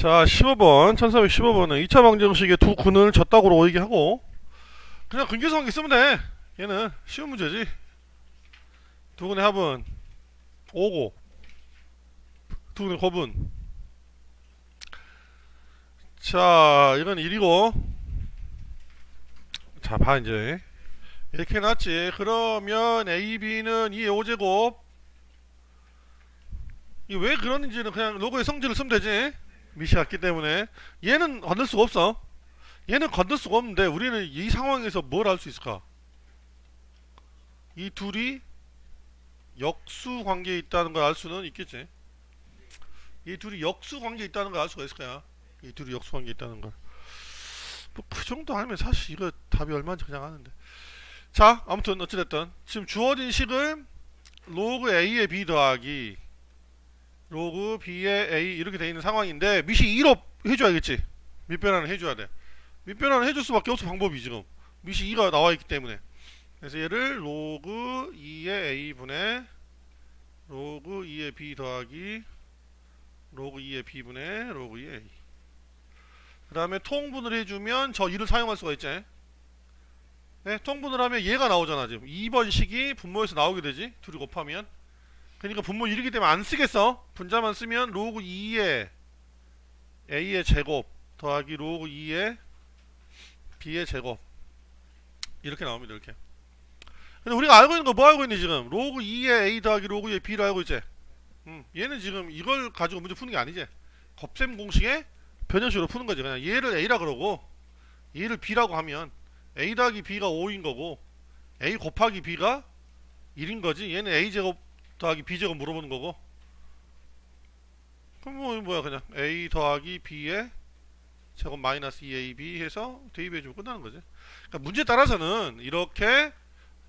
자, 15번, 1315번은 2차 방정식의 두 근을 졌다고 오이게 하고, 그냥 근계수관계 쓰면 돼. 얘는 쉬운 문제지. 두 근의 합은 5고, 두 근의 곱은. 자, 이건 1이고, 자, 봐, 이제. 이렇게 해놨지. 그러면 A, B는 2의 5제곱. 이게 왜 그러는지는 그냥 로고의 성질을 쓰면 되지. 미시 같기 때문에. 얘는 건들 수가 없어. 얘는 건들 수가 없는데 우리는 이 상황에서 뭘 할 수 있을까? 이 둘이 역수 관계에 있다는 걸 알 수는 있겠지. 이 둘이 역수 관계에 있다는 걸 알 수가 있을 거야. 이 둘이 역수 관계에 있다는 걸. 뭐 그 정도 알면 사실 이거 답이 얼마인지 그냥 아는데. 자, 아무튼 어찌됐든 지금 주어진 식을 로그 a의 b 더하기 로그 b의 a 이렇게 돼 있는 상황인데 밑이 2로 해줘야겠지. 밑변환을 해줘야 돼. 밑변환을 해줄 수밖에 없어 방법이 지금 밑이 2가 나와 있기 때문에. 그래서 얘를 로그 2의 a 분의 로그 2의 b 더하기 로그 2의 b 분의 로그 2의 a. 그 다음에 통분을 해주면 저 2를 사용할 수가 있지. 네, 통분을 하면 얘가 나오잖아 지금 2번 식이 분모에서 나오게 되지 둘이 곱하면 그러니까 분모 1이기 때문에 안 쓰겠어. 분자만 쓰면 로그 2의 a의 제곱 더하기 로그 2의 b의 제곱. 이렇게 나옵니다 이렇게. 근데 우리가 알고 있는 거 뭐 알고 있니 지금? 로그 2의 a 더하기 로그 2의 b를 알고 있지? 음, 얘는 지금 이걸 가지고 문제 푸는 게 아니지? 곱셈 공식의 변형식으로 푸는 거지. 그냥 얘를 a라 그러고 얘를 b라고 하면 a 더하기 b가 5인 거고 a 곱하기 b가 1인 거지. 얘는 a 제곱 더하기 b 제곱 물어보는 거고 그럼 뭐 뭐야 그냥 a 더하기 b의 제곱 마이너스 2ab 해서 대입해주면 끝나는 거지 그러니까 문제에 따라서는 이렇게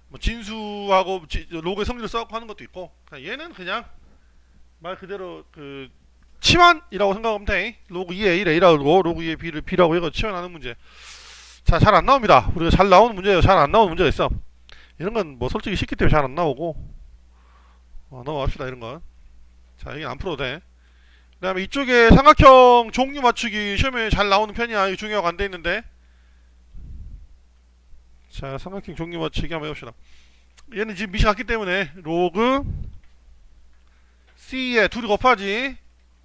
뭐 진수하고 지- 로그의 성질을 써갖고 하는 것도 있고 그냥 얘는 그냥 말 그대로 그 치환이라고 생각하면 돼 로그 2의 a를 a라고 로그 2의 b를 b라고 해서 치환하는 문제 자, 잘 안 나옵니다. 우리가 잘 나오는 문제예요. 잘 안 나오는 문제가 있어. 이런 건 뭐 솔직히 쉽기 때문에 잘 안 나오고. 어, 넘어갑시다, 이런 건. 자, 이게 안 풀어도 돼. 그 다음에 이쪽에 삼각형 종류 맞추기 시험에 잘 나오는 편이야. 이거 중요하고 안 돼 있는데. 자, 삼각형 종류 맞추기 한번 해봅시다. 얘는 지금 미시 같기 때문에 로그 C에 둘이 곱하지.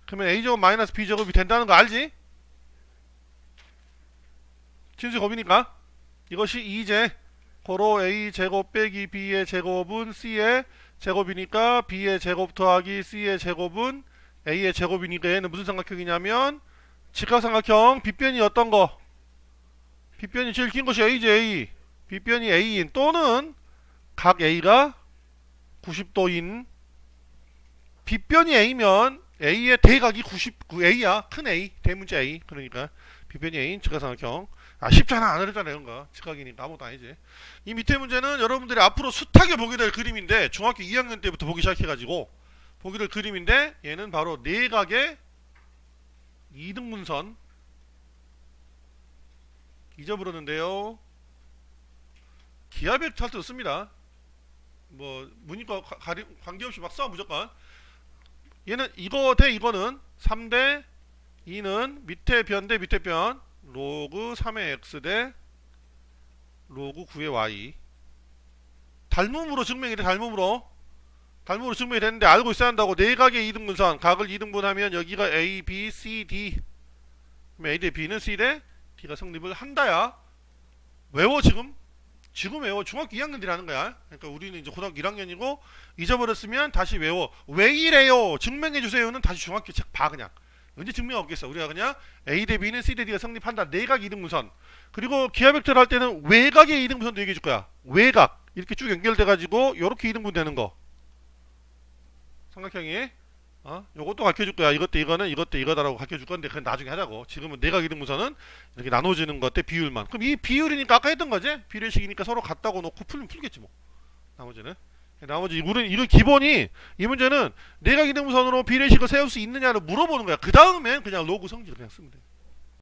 그러면 A제곱 마이너스 B제곱이 된다는 거 알지? 진수 곱이니까 이것이 2제 고로 a 제곱 빼기 b의 제곱은 c의 제곱이니까 b의 제곱 더하기 c의 제곱은 a의 제곱이니까 얘는 무슨 삼각형이냐면 직각삼각형 빗변이 어떤 거. 빗변이 제일 긴 것이 a지 a. 빗변이 a인 또는 각 a가 90도인 빗변이 a면 a의 대각이 99 a야. 큰 a 대문자 a. 그러니까 빗변이 a인 직각삼각형 아 쉽잖아 안 어렵잖아 이런 거. 직각이니까 아무것도 아니지. 이 밑에 문제는 여러분들이 앞으로 숱하게 보게 될 그림인데 중학교 2학년 때부터 보기 시작해가지고 보게 될 그림인데 얘는 바로 내각의 이등분선. 잊어버렸는데요. 기하백 할 때도 씁니다. 뭐 문이과 관계없이 막 써 무조건. 얘는 이거 대 이거는 3대 2는 밑에 변 대 밑에 변 로그 3의 x 대 로그 9의 y. 닮음으로 증명이 돼 닮음으로. 닮음으로 증명이 되는데 알고 있어야 한다고. 네각의 이등분선. 각을 이등분하면 여기가 a, b, c, d. 그럼 a 대 b는 c 대 d가 성립을 한다야. 외워 지금? 지금 외워. 중학교 2학년들이 하는 거야. 그러니까 우리는 이제 고등학교 1학년이고 잊어버렸으면 다시 외워. 왜 이래요? 증명해 주세요는 다시 중학교 책 봐 그냥 언제 증명 없겠어. 우리가 그냥 A 대 B는 C 대 D가 성립한다. 내각 이등분선. 그리고 기하 벡터를 할 때는 외각의 이등분선도 얘기해 줄 거야. 외각 이렇게 쭉 연결돼 가지고 요렇게 이등분 되는 거. 삼각형이. 어? 요것도 가르쳐 줄 거야. 이것 때 이거는 이것 때 이거다라고 가르쳐 줄 건데 그건 나중에 하자고. 지금은 내각 이등분선은 이렇게 나눠지는 것때 비율만. 그럼 이 비율이니까 아까 했던 거지? 비례식이니까 서로 같다고 놓고 풀면 풀겠지 뭐. 나머지는 나머지 우리는 이런 기본이 이 문제는 내각 이등분선으로 비례식을 세울 수 있느냐를 물어보는 거야. 그 다음엔 그냥 로그 성질을 그냥 쓰면 돼